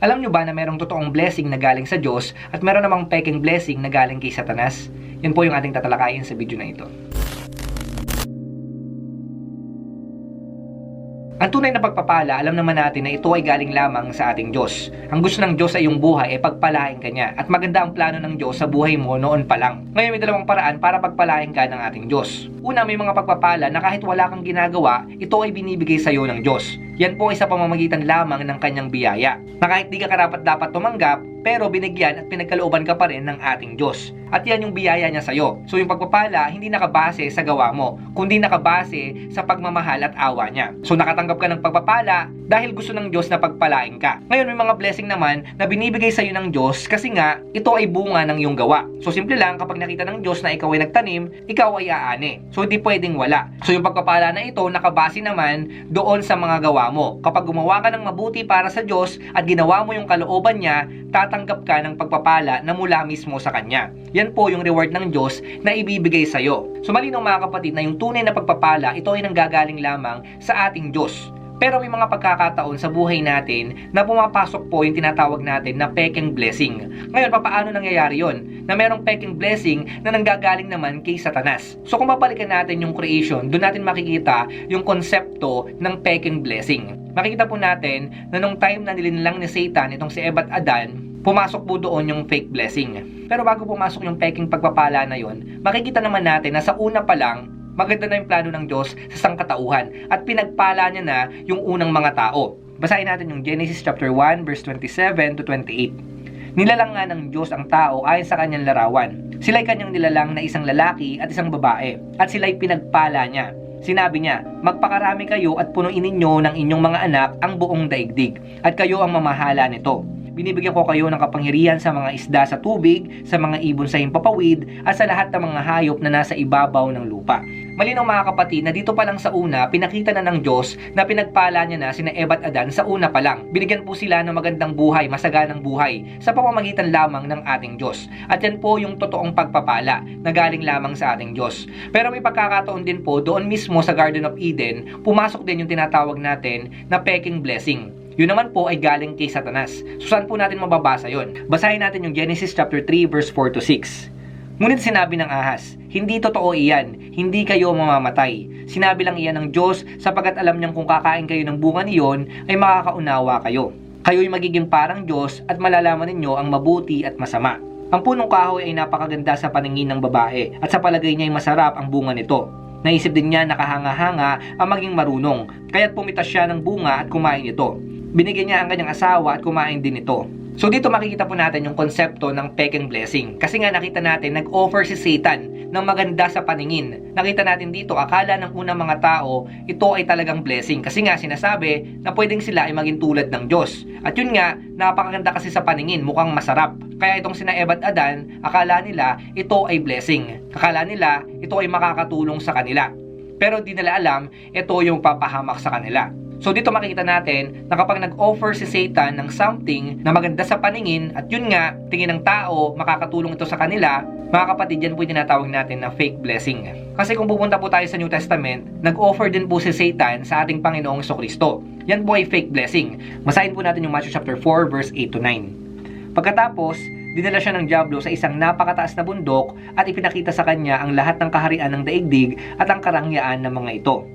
Alam nyo ba na merong totoong blessing na galing sa Diyos at meron namang peking blessing na galing kay Satanas? Yan po yung ating tatalakayin sa video na ito. Ang tunay na pagpapala, alam naman natin na ito ay galing lamang sa ating Diyos. Ang gusto ng Diyos sa iyong buhay ay pagpalain ka niya at maganda ang plano ng Diyos sa buhay mo noon pa lang. Ngayon may dalawang paraan para pagpalain ka ng ating Diyos. Una, may mga pagpapala na kahit wala kang ginagawa, ito ay binibigay sa iyo ng Diyos. Yan po ay sa pamamagitan lamang ng kanyang biyaya. Na kahit di ka karapat dapat tumanggap, pero binigyan at pinagkalooban ka pa rin ng ating Diyos. At yan yung biyaya niya sa'yo. So yung pagpapala, hindi nakabase sa gawa mo, kundi nakabase sa pagmamahal at awa niya. So nakatanggap ka ng pagpapala dahil gusto ng Diyos na pagpalain ka. Ngayon may mga blessing naman na binibigay sa'yo ng Diyos kasi nga ito ay bunga ng iyong gawa. So simple lang, kapag nakita ng Diyos na ikaw ay nagtanim, ikaw ay aani. So hindi pwedeng wala. So yung pagpapala na ito, nakabase naman doon sa mga gawa mo. Kapag gumawa ka ng mabuti para sa Diyos at ginawa mo yung kalooban niya, tatanggap ka ng pagpapala na mula mismo sa Kanya. Yan po yung reward ng Diyos na ibibigay sa iyo. So malinaw mga kapatid na yung tunay na pagpapala, ito ay nanggagaling lamang sa ating Diyos. Pero may mga pagkakataon sa buhay natin na pumapasok po yung tinatawag natin na peking blessing. Ngayon, papaano nangyayari yon? Na merong peking blessing na nanggagaling naman kay Satanas. So kung babalikan natin yung creation, doon natin makikita yung konsepto ng peking blessing. Makikita po natin na nung time na nilinlang ni Satan itong si Eva at Adan, pumasok po doon yung fake blessing. Pero bago pumasok yung peking pagpapala na yon, makikita naman natin na sa una pa lang, maganda na yung plano ng Diyos sa sangkatauhan at pinagpala niya na yung unang mga tao. Basahin natin yung Genesis chapter 1 verse 27 to 28. Nilalang nga ng Diyos ang tao ayon sa kanyang larawan. Sila'y kanyang nilalang na isang lalaki at isang babae at sila'y pinagpala niya. Sinabi niya, magpakarami kayo at punuin ninyo ng inyong mga anak ang buong daigdig at kayo ang mamahala nito. Binibigyan ko kayo ng kapangyarihan sa mga isda sa tubig, sa mga ibon sa himpapawid, at sa lahat ng mga hayop na nasa ibabaw ng lupa. Malinaw mga kapatid na dito pa lang sa una, pinakita na ng Diyos na pinagpala niya na sina Eva at Adan sa una pa lang. Binigyan po sila ng magandang buhay, masaganang buhay, sa pamamagitan lamang ng ating Diyos. At yan po yung totoong pagpapala na galing lamang sa ating Diyos. Pero may pagkakataon din po doon mismo sa Garden of Eden, pumasok din yung tinatawag natin na peking blessing. Yun naman po ay galing kay Satanas. So saan po natin mababasa yon? Basahin natin yung Genesis chapter 3 verse 4 to 6. Ngunit sinabi ng ahas, hindi totoo iyan, hindi kayo mamamatay. Sinabi lang iyan ng Diyos sapagat alam niyang kung kakain kayo ng bunga niyon ay makakaunawa kayo. Kayo'y magiging parang Diyos at malalaman ninyo ang mabuti at masama. Ang punong kahoy ay napakaganda sa paningin ng babae at sa palagay niya ay masarap ang bunga nito. Naisip din niya nakahanga-hanga ang maging marunong, kaya't pumitas siya ng bunga at kumain ito. Binigyan niya ang kanyang asawa at kumain din ito. So dito makikita po natin yung konsepto ng peking blessing. Kasi nga nakita natin, nag-offer si Satan ng maganda sa paningin. Nakita natin dito, akala ng unang mga tao, ito ay talagang blessing. Kasi nga sinasabi na pwedeng sila ay maging tulad ng Diyos. At yun nga, napakaganda kasi sa paningin, mukhang masarap. Kaya itong sina Eva at Adan, akala nila ito ay blessing. Akala nila ito ay makakatulong sa kanila. Pero di nila alam, ito yung papahamak sa kanila. So dito makikita natin na kapag nag-offer si Satan ng something na maganda sa paningin at yun nga, tingin ng tao, makakatulong ito sa kanila, mga kapatid, yan po yung tinatawag natin na fake blessing. Kasi kung pupunta po tayo sa New Testament, nag-offer din po si Satan sa ating Panginoong Kristo. Yan po ay fake blessing. Masahin po natin yung Matthew chapter 4 verse 8 to 9. Pagkatapos, dinala siya ng Diablo sa isang napakataas na bundok at ipinakita sa kanya ang lahat ng kaharian ng daigdig at ang karangyaan ng mga ito.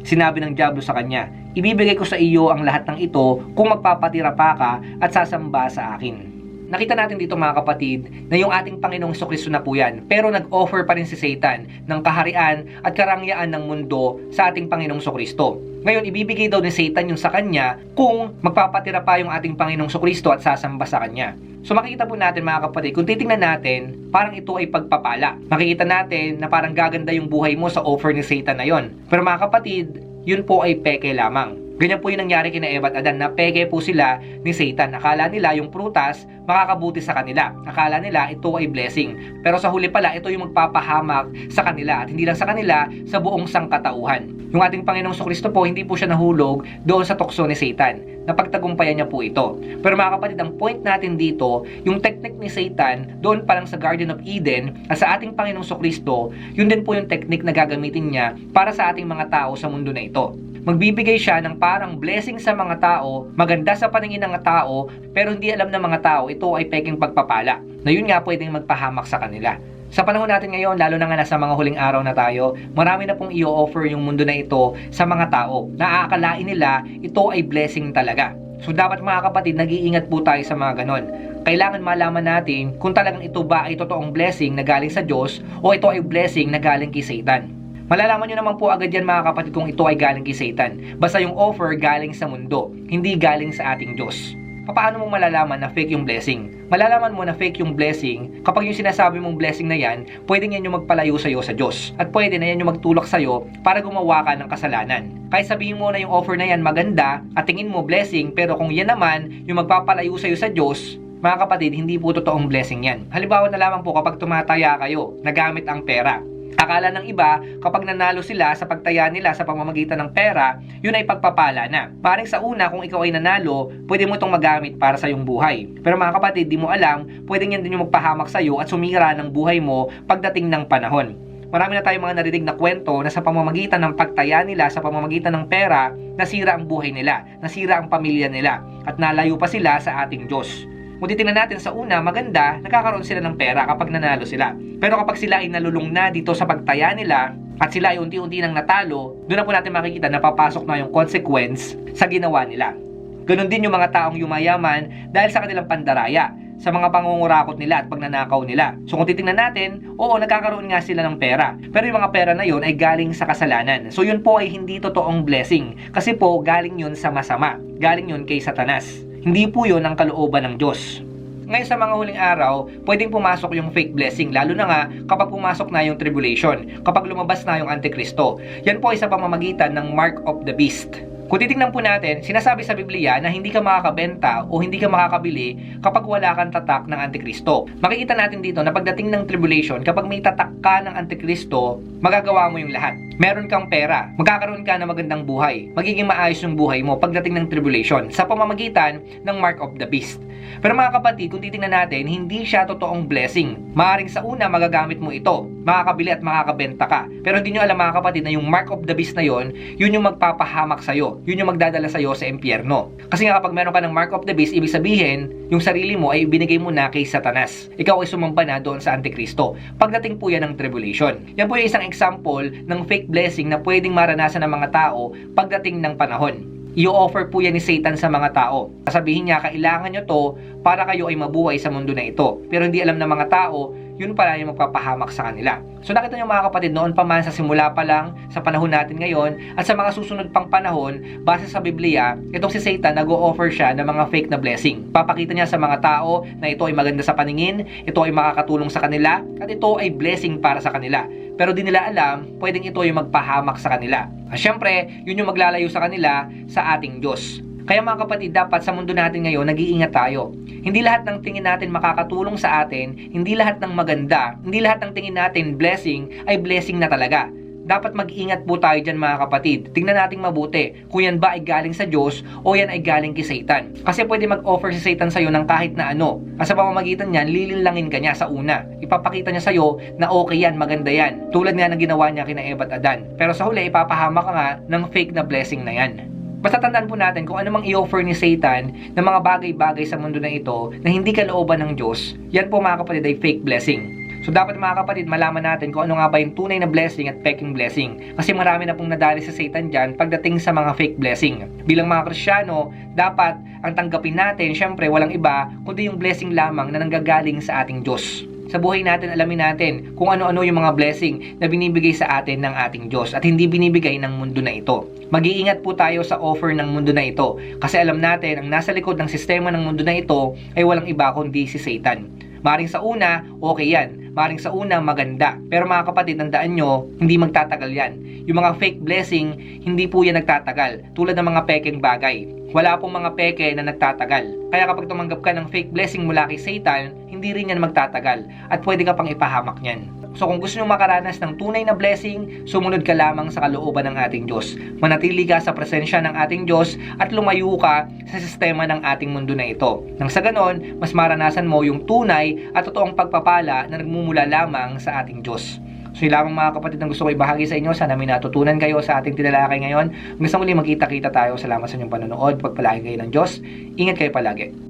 Sinabi ng Diablo sa kanya, Ibibigay ko sa iyo ang lahat ng ito kung magpapatira pa ka at sasamba sa akin. Nakita natin dito mga kapatid na yung ating Panginoong Kristo na po yan. Pero nag-offer pa rin si Satan ng kaharian at karangyaan ng mundo sa ating Panginoong Kristo. Ngayon, ibibigay daw ni Satan yung sa kanya kung magpapatira pa yung ating Panginoong Kristo at sasamba sa kanya. So makikita po natin mga kapatid, kung titingnan natin, parang ito ay pagpapala. Makikita natin na parang gaganda yung buhay mo sa offer ni Satan na yon. Pero mga kapatid, yun po ay peke lamang. Ganyan po yung nangyari kina Eva at Adan na peke po sila ni Satan. Akala nila yung prutas makakabuti sa kanila. Akala nila ito ay blessing. Pero sa huli pala, ito yung magpapahamak sa kanila. At hindi lang sa kanila, sa buong sangkatauhan. Yung ating Panginoong Kristo po, hindi po siya nahulog doon sa tukso ni Satan. Napagtagumpayan niya po ito. Pero mga kapatid, ang point natin dito, yung technique ni Satan, doon pa lang sa Garden of Eden, at sa ating Panginoong Kristo, yun din po yung technique na gagamitin niya para sa ating mga tao sa mundo na ito. Magbibigay siya ng parang blessing sa mga tao, maganda sa paningin ng tao, pero hindi alam ng mga tao ito ay peking pagpapala. Na yun nga pwedeng magpahamak sa kanila. Sa panahon natin ngayon, lalo na nga nasa mga huling araw na tayo, marami na pong i-offer yung mundo na ito sa mga tao. Naaakalain nila ito ay blessing talaga. So dapat mga kapatid, nag-iingat po tayo sa mga ganon. Kailangan malaman natin kung talagang ito ba ay totoong blessing na galing sa Diyos o ito ay blessing na galing kay Satan. Malalaman nyo naman po agad yan mga kapatid kung ito ay galing kay Satan. Basta yung offer galing sa mundo, hindi galing sa ating Diyos. Paano mo malalaman na fake yung blessing? Malalaman mo na fake yung blessing kapag yung sinasabi mong blessing na yan, pwedeng yan yung magpalayo sa'yo sa Diyos. At pwede na yan yung magtulak sa'yo para gumawa ka ng kasalanan. Kahit sabihin mo na yung offer na yan maganda at tingin mo blessing, pero kung yan naman yung magpapalayo sa'yo sa Diyos, mga kapatid, hindi po totoong blessing yan. Halimbawa na lamang po kapag tumataya kayo, nagamit ang pera. Akala ng iba, kapag nanalo sila sa pagtaya nila sa pamamagitan ng pera, yun ay pagpapala na. Paring sa una, kung ikaw ay nanalo, pwede mo itong magamit para sa iyong buhay. Pero mga kapatid, di mo alam, pwedeng yan din yung magpahamak sa iyo at sumira ng buhay mo pagdating ng panahon. Marami na tayong mga narinig na kwento na sa pamamagitan ng pagtaya nila, sa pamamagitan ng pera, nasira ang buhay nila, nasira ang pamilya nila, at nalayo pa sila sa ating Diyos. Kung titingnan natin sa una, maganda, nakakaroon sila ng pera kapag nanalo sila. Pero kapag sila ay nalulung na dito sa pagtaya nila, at sila ay unti-unti nang natalo, doon na po natin makikita na papasok na yung consequence sa ginawa nila. Ganon din yung mga taong yumayaman dahil sa kanilang pandaraya, sa mga pangungurakot nila at pagnanakaw nila. So kung titingnan natin, oo, nagkakaroon nga sila ng pera. Pero yung mga pera na yon ay galing sa kasalanan. So yun po ay hindi totoong blessing. Kasi po, galing yun sa masama. Galing yun kay Satanas. Hindi po yun ang kalooban ng Diyos. Ngayon sa mga huling araw, pwedeng pumasok yung fake blessing, lalo na nga kapag pumasok na yung tribulation, kapag lumabas na yung Antikristo. Yan po ay sa pamamagitan ng Mark of the Beast. Kung titingnan po natin, sinasabi sa Biblia na hindi ka makakabenta o hindi ka makakabili kapag wala kang tatak ng Antikristo. Makikita natin dito na pagdating ng tribulation, kapag may tatak ka ng Antikristo, magagawa mo yung lahat. Meron kang pera, magkakaroon ka ng magandang buhay, magiging maayos yung buhay mo pagdating ng tribulation sa pamamagitan ng Mark of the Beast. Pero mga kapatid, kung titingnan natin, hindi siya totoong blessing. Maaring sa una, magagamit mo ito, makakabili at makakabenta ka. Pero hindi nyo alam mga kapatid na yung Mark of the Beast na yon, yun yung magpapahamak sa'yo. Yun yung magdadala sa'yo sa impyerno. Kasi nga kapag meron ka ng Mark of the Beast, ibig sabihin, yung sarili mo ay binigay mo na kay Satanas. Ikaw ay sumamba na doon sa Antikristo. Pagdating po yan ng tribulation. Yan po yung isang example ng fake blessing na pwedeng maranasan ng mga tao pagdating ng panahon i-offer po yan ni Satan sa mga tao. Sasabihin niya, kailangan nyo to para kayo ay mabuhay sa mundo na ito. Pero hindi alam ng mga tao, yun pala yung magpapahamak sa kanila. So nakita nyo mga kapatid, noon pa man sa simula pa lang, sa panahon natin ngayon, at sa mga susunod pang panahon, base sa Biblia, itong si Satan nag-o-offer siya ng mga fake na blessing. Papakita niya sa mga tao na ito ay maganda sa paningin, ito ay makakatulong sa kanila, at ito ay blessing para sa kanila. Pero di nila alam, pwedeng ito yung magpahamak sa kanila. At syempre, yun yung maglalayo sa kanila sa ating Diyos. Kaya mga kapatid, dapat sa mundo natin ngayon, nag-iingat tayo. Hindi lahat ng tingin natin makakatulong sa atin, hindi lahat ng maganda, hindi lahat ng tingin natin blessing, ay blessing na talaga. Dapat mag-ingat po tayo dyan mga kapatid. Tingnan nating mabuti kung yan ba ay galing sa Diyos o yan ay galing kay Satan. Kasi pwede mag-offer si Satan sa'yo ng kahit na ano. At sa pamamagitan niyan, lilinlangin ka niya sa una. Ipapakita niya sa'yo na okay yan, maganda yan. Tulad nga ng ginawa niya kina Eva at Adan. Pero sa huli, ipapahama ka nga ng fake na blessing na yan. Basta tandaan po natin kung ano mang i-offer ni Satan ng mga bagay-bagay sa mundo na ito na hindi kalooban ng Diyos, yan po mga kapatid ay fake blessing. So dapat mga kapatid, malaman natin kung ano nga ba yung tunay na blessing at peking blessing. Kasi marami na pong nadali sa Satan dyan pagdating sa mga fake blessing. Bilang mga Krisyano, dapat ang tanggapin natin, syempre walang iba, kundi yung blessing lamang na nanggagaling sa ating Diyos sa buhay natin, alamin natin kung ano-ano yung mga blessing na binibigay sa atin ng ating Diyos at hindi binibigay ng mundo na ito. Mag-iingat po tayo sa offer ng mundo na ito kasi alam natin ang nasa likod ng sistema ng mundo na ito ay walang iba kundi si Satan. Maring sa una, okay yan. Maring sa una, maganda. Pero mga kapatid, tandaan nyo, hindi magtatagal yan. Yung mga fake blessing, hindi po yan nagtatagal. Tulad ng mga pekeng bagay. Wala pong mga peke na nagtatagal. Kaya kapag tumanggap ka ng fake blessing mula kay Satan, hindi rin yan magtatagal. At pwede ka pang ipahamak niyan. So kung gusto nyo makaranas ng tunay na blessing, sumunod ka lamang sa kalooban ng ating Diyos. Manatili ka sa presensya ng ating Diyos at lumayo ka sa sistema ng ating mundo na ito. Nang sa ganon, mas maranasan mo yung tunay at totoong pagpapala na nagmumula lamang sa ating Diyos. So yun lamang mga kapatid ang gusto ko ibahagi sa inyo. Sana may natutunan kayo sa ating tinalakay ngayon. Hanggang muli magkita-kita tayo. Salamat sa inyong panonood. Pagpalain kayo ng Diyos. Ingat kayo palagi.